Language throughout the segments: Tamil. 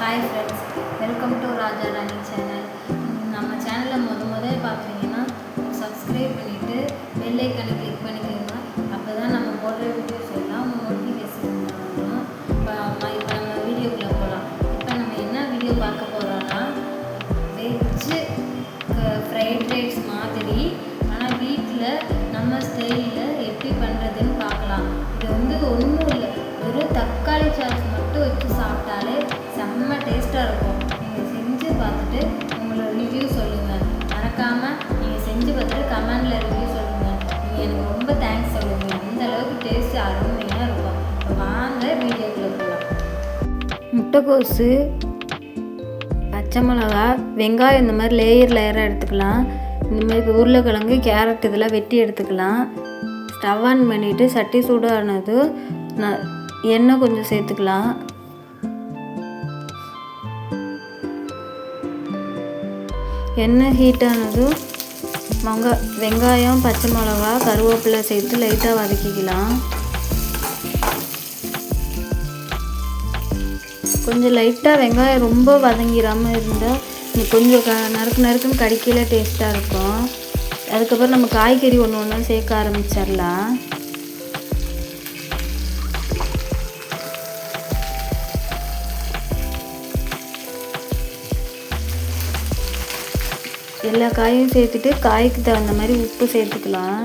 Hi friends welcome to Raja Rani channel நம்ம சேனலை முத முதல் பார்க்குறீங்கன்னா சப்ஸ்கிரைப் பண்ணிவிட்டு பெல்லைக்கனை கிளிக் பண்ணிக்கிறீங்க அப்போ தான் நம்ம போடுற வீடியோஸ் எல்லாம் நோட்டிஃபிகேஷன் வரும். இப்போ இப்போ நம்ம வீடியோக்குள்ளே போகலாம் இப்போ நம்ம என்ன வீடியோ பார்க்க போகிறோன்னா வெஜ்ஜு ஃப்ரைட் ரைஸ் மாதிரி. ஆனால் வீட்டில் நம்ம ஸ்டைலில் எப்படி பண்ணுறதுன்னு பார்க்கலாம். இது வந்து ஒன்றும் இல்லை. வெறும் தக்காளி சாஸ் மட்டும் வச்சு பார்த்துட்டு உங்களோட ரிவ்யூ சொல்லுங்கள் மறக்காமல் நீங்கள் செஞ்சு பார்த்துட்டு கமெண்டில் ரிவ்யூ சொல்லுங்கள் நீங்கள் எனக்கு ரொம்ப தேங்க்ஸ் சொல்லுங்கள் அந்த அளவுக்கு டேஸ்ட் அருமையாக இருக்கும். இப்போ வாங்க வீடியோக்குள்ளே போகலாம் முட்டைக்கோஸு பச்சை மிளகா வெங்காயம் இந்த மாதிரி லேயர் லேயராக எடுத்துக்கலாம். இந்த மாதிரி உருளைக்கிழங்கு கேரட் இதெல்லாம் வெட்டி எடுத்துக்கலாம். ஸ்டவ் ஆன் பண்ணிவிட்டு சட்டி சூடானது நான் எண்ணெய் கொஞ்சம் சேர்த்துக்கலாம். எண்ணெய் ஹீட் ஆனதும் மங்க வெங்காயம் பச்சை மிளகா கருவேப்பிலை சேர்த்து லைட்டாக வதக்கிக்கலாம். கொஞ்சம் லைட்டாக வெங்காயம் ரொம்ப வதங்கிடாமல் இருந்தால் நீ கொஞ்சம் க நறுக்கு நறுக்குன்னு கடிக்கையில் டேஸ்ட்டாக இருக்கும். அதுக்கப்புறம் நம்ம காய்கறி ஒன்று ஒன்றா சேர்க்க ஆரம்பிச்சிடலாம். எல்லா காயும் சேர்த்துட்டு காய்க்கு தகுந்த மாதிரி உப்பு சேர்த்துக்கலாம்.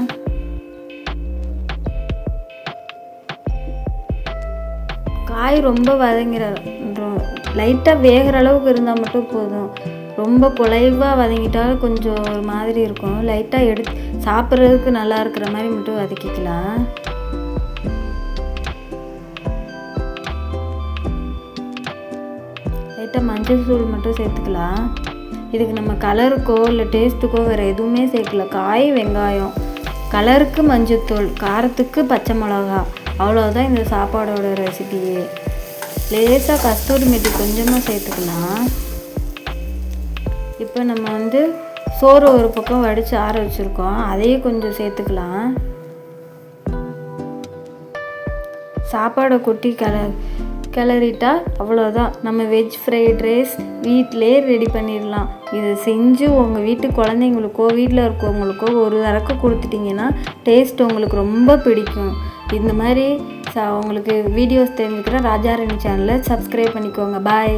காய் ரொம்ப வதங்கிற லைட்டாக வேகிற அளவுக்கு இருந்தால் மட்டும் போதும். ரொம்ப குலைவாக வதங்கிட்டால் கொஞ்சம் ஒரு மாதிரி இருக்கும். லைட்டாக எடுத்து சாப்பிட்றதுக்கு நல்லா இருக்கிற மாதிரி மட்டும் வதக்கிக்கலாம். லைட்டாக மஞ்சள் தூள் மட்டும் சேர்த்துக்கலாம். இதுக்கு நம்ம கலருக்கோ இல்லை டேஸ்ட்டுக்கோ வேறு எதுவுமே சேர்க்கல. காய் வெங்காயம். கலருக்கு மஞ்சத்தூள் காரத்துக்கு பச்சை மிளகா. அவ்வளோதான் இந்த சாப்பாடோட ரெசிபியே லேசாக கஸ்தூரி மெட்டி கொஞ்சமாக சேர்த்துக்கலாம். இப்போ நம்ம வந்து சோறு ஒரு பக்கம் வடித்து ஆற வச்சுருக்கோம். அதையும் கொஞ்சம் சேர்த்துக்கலாம். சாப்பாடை கொட்டி கல கிளறிட்டா அவ்வளோதான் நம்ம வெஜ் ஃப்ரைட் ரைஸ் வீட்டிலே ரெடி பண்ணிடலாம். இதை செஞ்சு உங்கள் வீட்டு குழந்தைங்களுக்கோ வீட்டில் இருக்கவங்களுக்கோ ஒரு தரக்கு கொடுத்துட்டிங்கன்னா டேஸ்ட் உங்களுக்கு ரொம்ப பிடிக்கும். இந்த மாதிரி ச உங்களுக்கு வீடியோஸ் தெரிஞ்சுக்கிற ராஜாரணி சேனலை சப்ஸ்கிரைப் பண்ணிக்கோங்க. பாய்